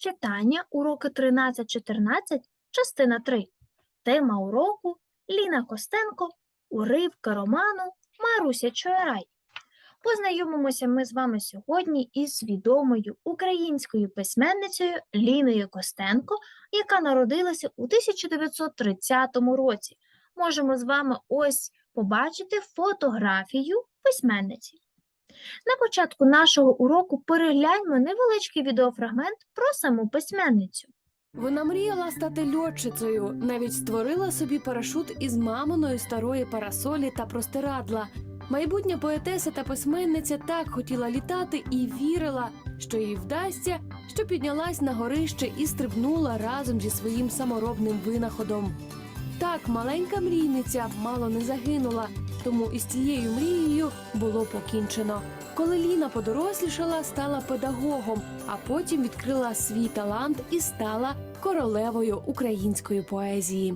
Читання уроки 13-14, частина 3. Тема уроку Ліна Костенко, уривка роману Маруся Чуарай. Познайомимося ми з вами сьогодні із відомою українською письменницею Ліною Костенко, яка народилася у 1930 році. Можемо з вами ось побачити фотографію письменниці. На початку нашого уроку перегляньмо невеличкий відеофрагмент про саму письменницю. Вона мріяла стати льотчицею, навіть створила собі парашут із маминої старої парасолі та простирадла. Майбутня поетеса та письменниця так хотіла літати і вірила, що їй вдасться, що піднялась на горище і стрибнула разом зі своїм саморобним винаходом. Так, маленька мрійниця мало не загинула, тому із цією мрією було покінчено. Коли Ліна подорослішала, стала педагогом, а потім відкрила свій талант і стала королевою української поезії.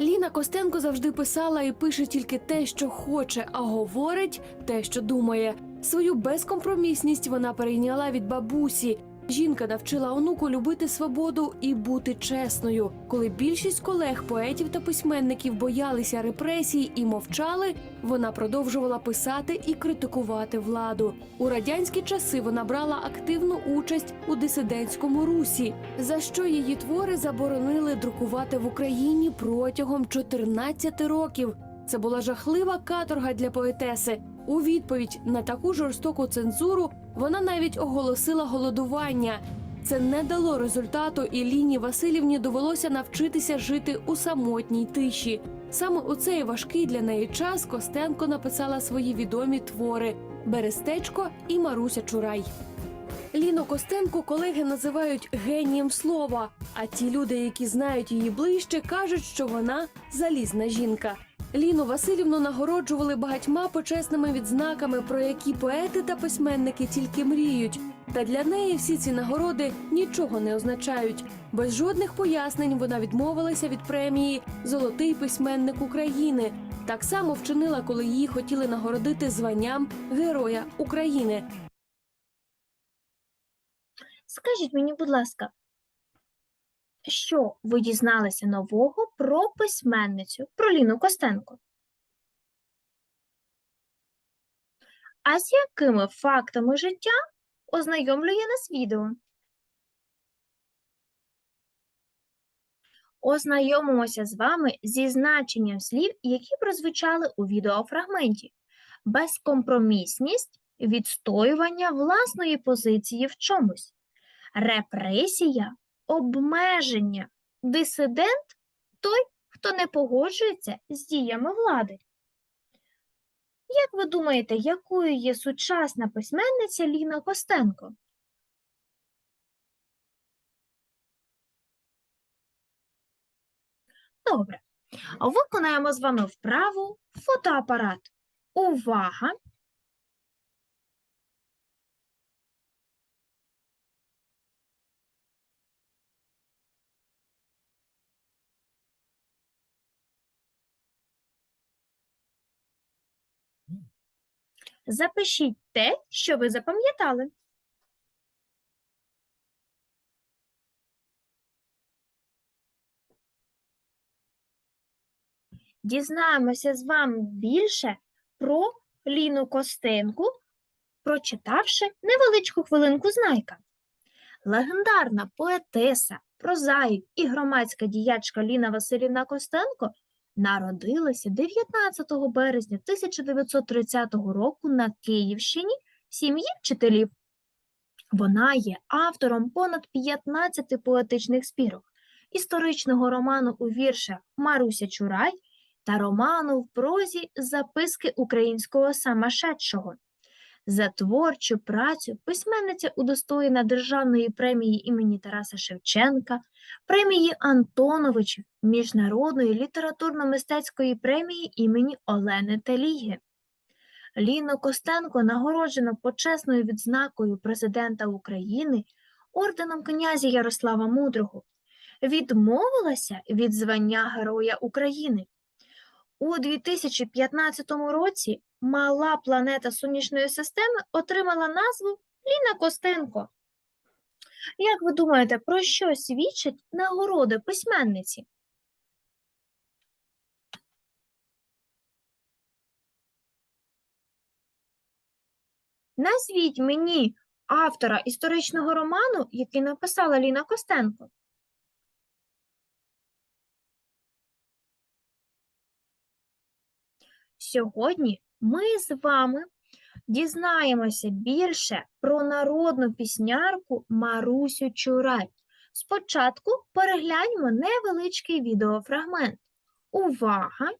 Ліна Костенко завжди писала і пише тільки те, що хоче, а говорить те, що думає. Свою безкомпромісність вона перейняла від бабусі. Жінка навчила онуку любити свободу і бути чесною. Коли більшість колег, поетів та письменників боялися репресій і мовчали, вона продовжувала писати і критикувати владу. У радянські часи вона брала активну участь у дисидентському русі, за що її твори заборонили друкувати в Україні протягом 14 років. Це була жахлива каторга для поетеси. У відповідь на таку жорстоку цензуру вона навіть оголосила голодування. Це не дало результату, і Ліні Васильівні довелося навчитися жити у самотній тиші. Саме у цей важкий для неї час Костенко написала свої відомі твори Берестечко і Маруся Чурай. Ліну Костенко колеги називають генієм слова. А ті люди, які знають її ближче, кажуть, що вона залізна жінка. Ліну Васильівну нагороджували багатьма почесними відзнаками, про які поети та письменники тільки мріють. Та для неї всі ці нагороди нічого не означають. Без жодних пояснень вона відмовилася від премії Золотий письменник України. Так само вчинила, коли її хотіли нагородити званням Героя України. Скажіть мені, будь ласка, що ви дізналися нового про письменницю, про Ліну Костенко? А з якими фактами життя ознайомлює нас відео? Ознайомимося з вами зі значенням слів, які прозвучали у відеофрагменті. Безкомпромісність, відстоювання власної позиції в чомусь, репресія, обмеження, дисидент той, хто не погоджується з діями влади. Як ви думаєте, якою є сучасна письменниця Ліна Костенко? Добре. Виконаємо з вами вправу фотоапарат. Увага! Запишіть те, що ви запам'ятали. Дізнаємося з вами більше про Ліну Костенку, прочитавши невеличку хвилинку знайка. Легендарна поетеса, прозаїк і громадська діячка Ліна Василівна Костенко народилася 19 березня 1930 року на Київщині в сім'ї вчителів. Вона є автором понад 15 поетичних спірок, історичного роману у віршах Маруся Чурай та роману в прозі Записки українського самошедшого. За творчу працю письменниця удостоєна Державної премії імені Тараса Шевченка, премії Антоновичів, Міжнародної літературно-мистецької премії імені Олени Теліги. Ліну Костенко нагороджено почесною відзнакою президента України орденом князя Ярослава Мудрого. Відмовилася від звання Героя України. У 2015 році мала планета сонячної системи отримала назву Ліна Костенко. Як ви думаєте, про що свідчать нагороди письменниці? Назвіть мені автора історичного роману, який написала Ліна Костенко. Сьогодні ми з вами дізнаємося більше про народну піснярку Марусю Чурай. Спочатку перегляньмо невеличкий відеофрагмент. Увага!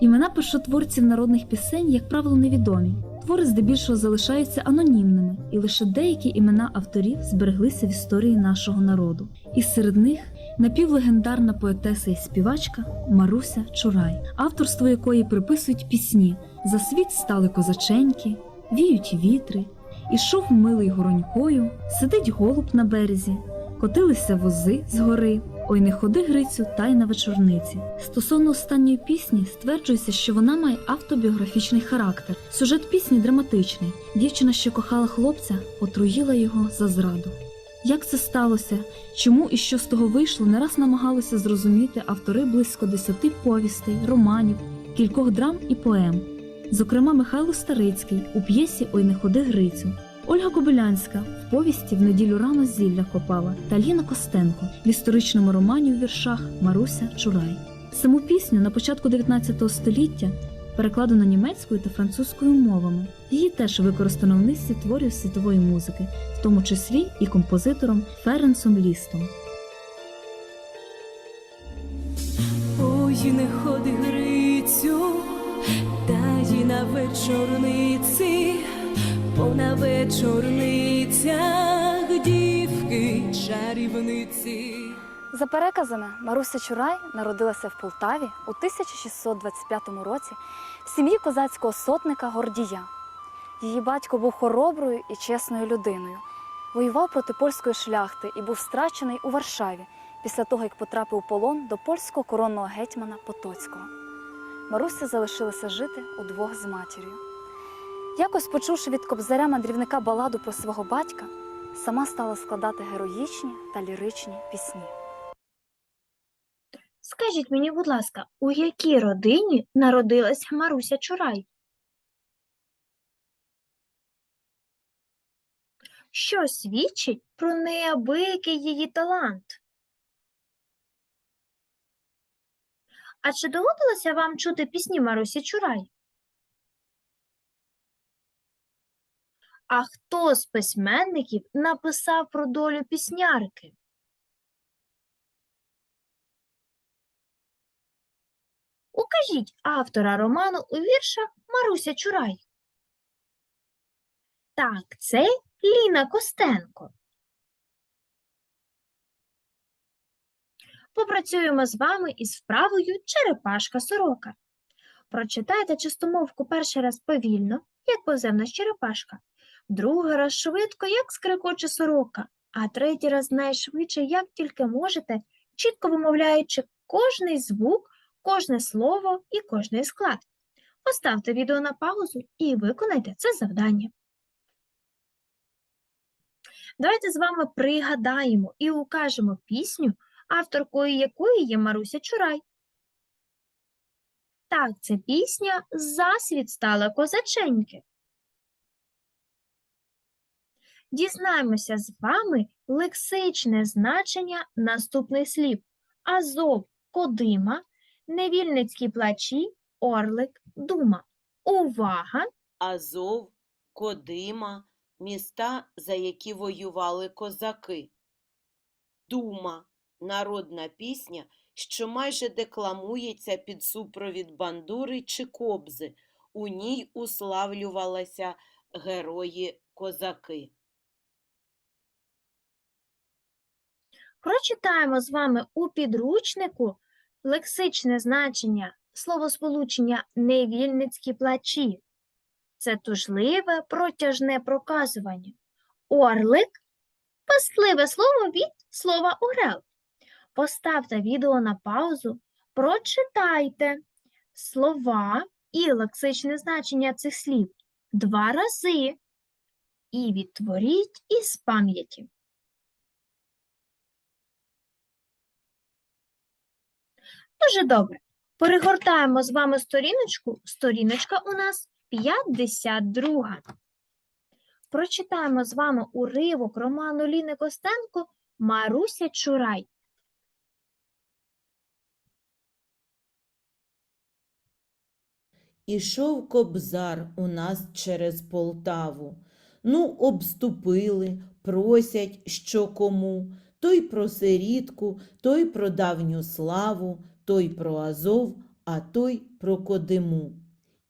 Імена першотворців народних пісень, як правило, невідомі. Твори здебільшого залишаються анонімними, і лише деякі імена авторів збереглися в історії нашого народу. І серед них напівлегендарна поетеса і співачка Маруся Чурай, авторство якої приписують пісні За світ стали козаченьки, віють вітри, ішов милий горонькою, сидить голуб на березі, котилися вози з гори. Ой, не ходи Грицю, та й на вечорниці. Стосовно останньої пісні стверджується, що вона має автобіографічний характер. Сюжет пісні драматичний. Дівчина, що кохала хлопця, отруїла його за зраду. Як це сталося? Чому і що з того вийшло, не раз намагалися зрозуміти автори близько десяти повістей, романів, кількох драм і поем. Зокрема, Михайло Старицький у п'єсі Ой, не ходи Грицю. Ольга Кобилянська в повісті в неділю рано зілля копала та Ліна Костенко в історичному романі у віршах Маруся Чурай. Саму пісню на початку 19 століття перекладено німецькою та французькою мовами. Її теж використано в низці творів світової музики, в тому числі і композитором Ференсом Лістом. Ой, не ходи Грицю, та й на вечорниці, бо на вечорницях дівки чарівниці. За переказами, Маруся Чурай народилася в Полтаві у 1625 році в сім'ї козацького сотника Гордія. Її батько був хороброю і чесною людиною. Воював проти польської шляхти і був страчений у Варшаві після того, як потрапив у полон до польського коронного гетьмана Потоцького. Маруся залишилася жити удвох з матір'ю. Якось почувши від кобзаря мандрівника баладу про свого батька, сама стала складати героїчні та ліричні пісні. Скажіть мені, будь ласка, у якій родині народилася Маруся Чурай? Що свідчить про неабиякий її талант? А чи доводилося вам чути пісні Марусі Чурай? А хто з письменників написав про долю піснярки? Укажіть автора роману у віршах Маруся Чурай. Так, це Ліна Костенко. Попрацюємо з вами із вправою черепашка-сорока. Прочитайте чистомовку перший раз повільно, як повземна черепашка, другий раз швидко, як скрикоче сорока, а третій раз найшвидше, як тільки можете, чітко вимовляючи кожний звук кожне слово і кожний склад. Поставте відео на паузу і виконайте це завдання. Давайте з вами пригадаємо і укажемо пісню, авторкою якої є Маруся Чурай. Так, це пісня Засвіт стала козаченьки. Дізнаємося з вами лексичне значення наступних слів. Азов, Кодима, Невільницькі плачі, Орлик, Дума. Увага! Азов, Кодима, міста, за які воювали козаки. Дума народна пісня, що майже декламується під супровід бандури чи кобзи. У ній уславлювалися герої козаки. Прочитаємо з вами у підручнику лексичне значення словосполучення невільницькі плачі. Це тужливе, протяжне проказування. Орлик – пастливе слово від слова орел. Поставте відео на паузу, прочитайте слова і лексичне значення цих слів два рази і відтворіть із пам'яті. Дуже добре. Перегортаємо з вами сторіночку. Сторіночка у нас 52. Прочитаємо з вами уривок роману Ліни Костенко Маруся Чурай. Ішов кобзар у нас через Полтаву. Ну, обступили, просять, що кому. Той про сирітку, той про давню славу, той про Азов, а той про Кодиму.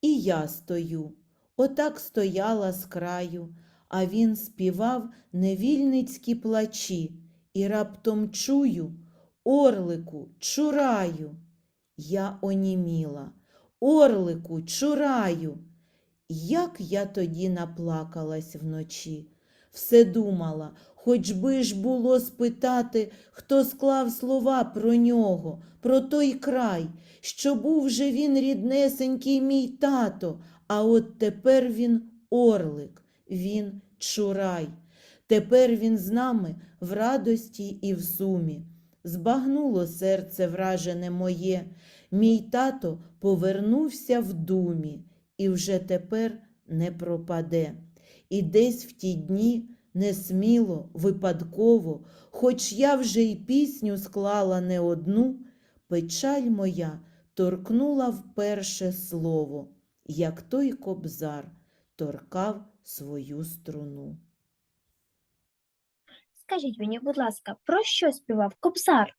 І я стою. Отак стояла з краю, а він співав невільницькі плачі, і раптом чую Орлику, чураю. Я оніміла. Орлику, чураю. Як я тоді наплакалась вночі. Все думала, хоч би ж було спитати, хто склав слова про нього, про той край, що був же він ріднесенький мій тато, а от тепер він орлик, він чурай. Тепер він з нами в радості і в сумі. Збагнуло серце вражене моє, Мій тато повернувся в думі і вже тепер не пропаде. І десь в ті дні несміло, випадково, хоч я вже й пісню склала не одну, печаль моя торкнула вперше слово, як той кобзар торкав свою струну. Скажіть мені, будь ласка, про що співав Кобзар?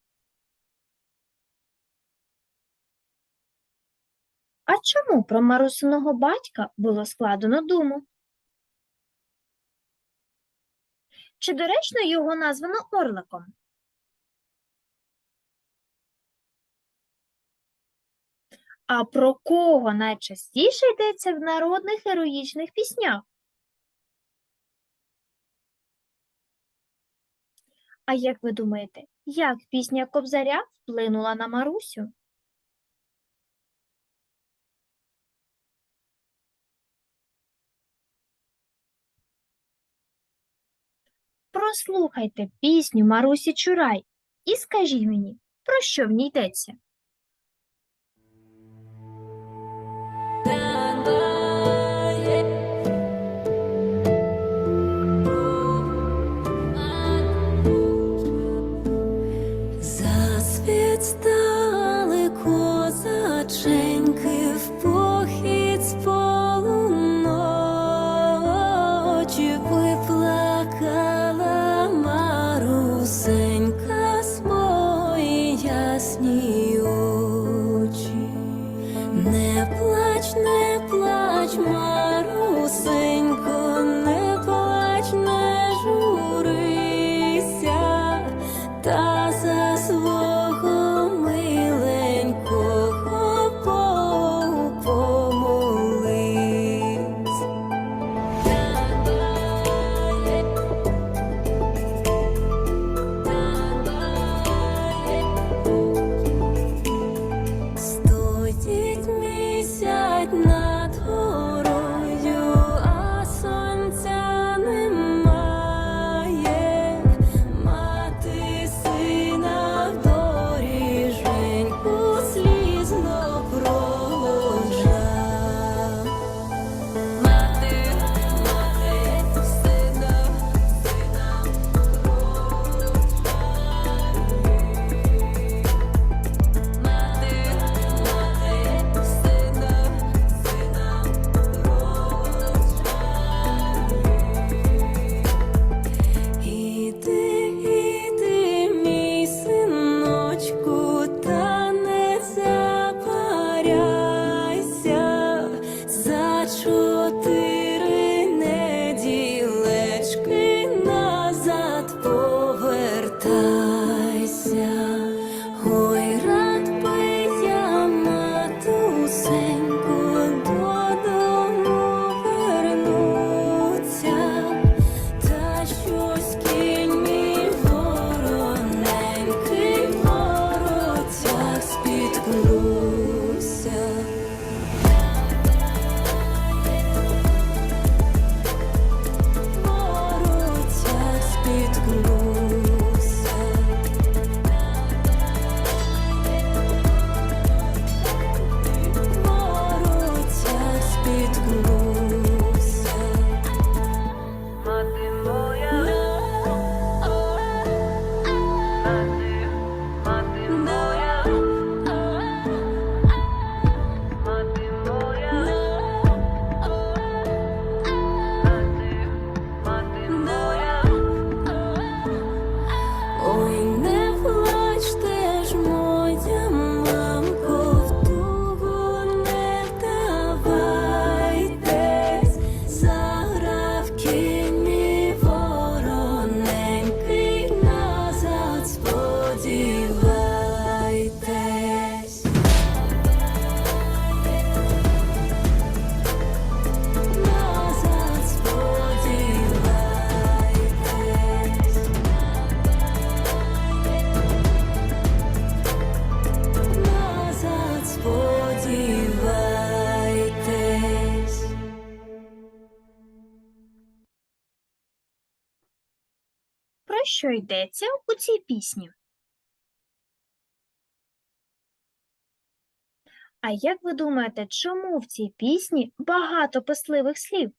А чому про Марусиного батька було складено думу? Чи доречно його названо Орликом? А про кого найчастіше йдеться в народних героїчних піснях? А як ви думаєте, як пісня Кобзаря вплинула на Марусю? Прослухайте пісню Марусі Чурай і скажіть мені, про що в ній йдеться? Що йдеться у цій пісні? А як ви думаєте, чому в цій пісні багато писливих слів?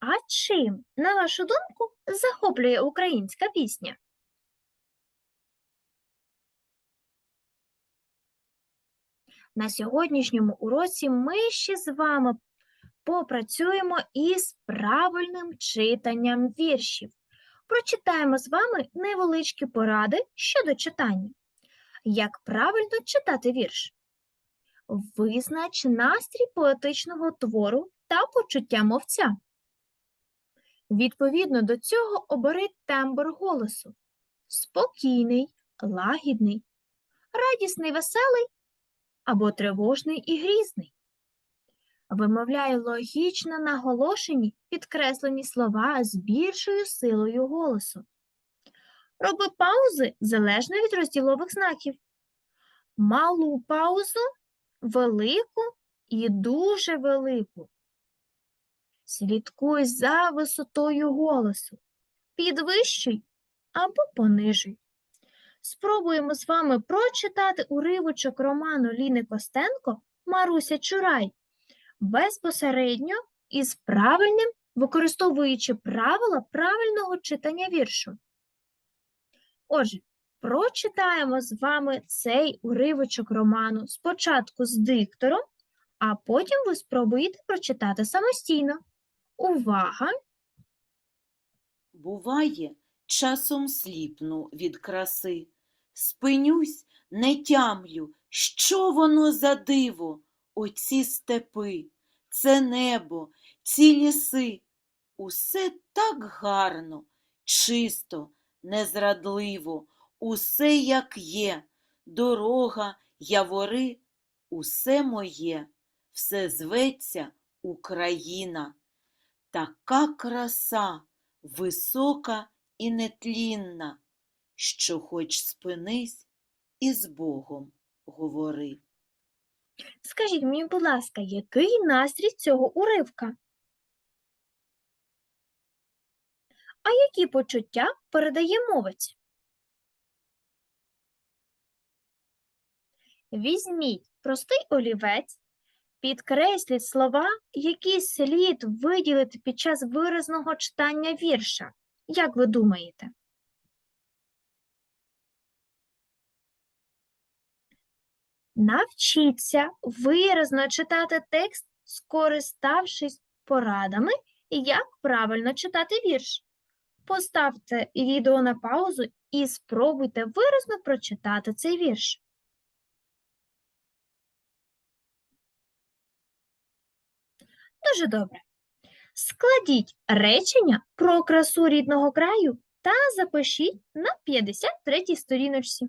А чим, на вашу думку, захоплює українська пісня? На сьогоднішньому уроці ми ще з вами попрацюємо із правильним читанням віршів. Прочитаємо з вами невеличкі поради щодо читання. Як правильно читати вірш? Визнач настрій поетичного твору та почуття мовця. Відповідно до цього обери тембр голосу: спокійний, лагідний, радісний, веселий або тривожний і грізний. Вимовляй логічно наголошені підкреслені слова з більшою силою голосу. Роби паузи залежно від розділових знаків. Малу паузу, велику і дуже велику. Слідкуй за висотою голосу. Підвищуй або понижуй. Спробуємо з вами прочитати уривочок роману Ліни Костенко Маруся Чурай безпосередньо із правильним, використовуючи правила правильного читання віршу. Отже, прочитаємо з вами цей уривочок роману спочатку з диктором, а потім ви спробуєте прочитати самостійно. Увага! Буває, часом сліпну від краси. Спинюсь, не тямлю, що воно за диво, оці степи, це небо, ці ліси. Усе так гарно, чисто, незрадливо, усе як є, дорога, явори, усе моє, все зветься Україна. Така краса, висока і нетлінна, що хоч спинись і з Богом говори. Скажіть мені, будь ласка, який настрій цього уривка? А які почуття передає мовець? Візьміть простий олівець, підкресліть слова, які слід виділити під час виразного читання вірша. Як ви думаєте? Навчіться виразно читати текст, скориставшись порадами, як правильно читати вірш. Поставте відео на паузу і спробуйте виразно прочитати цей вірш. Дуже добре. Складіть речення про красу рідного краю та запишіть на 53-й сторіночці.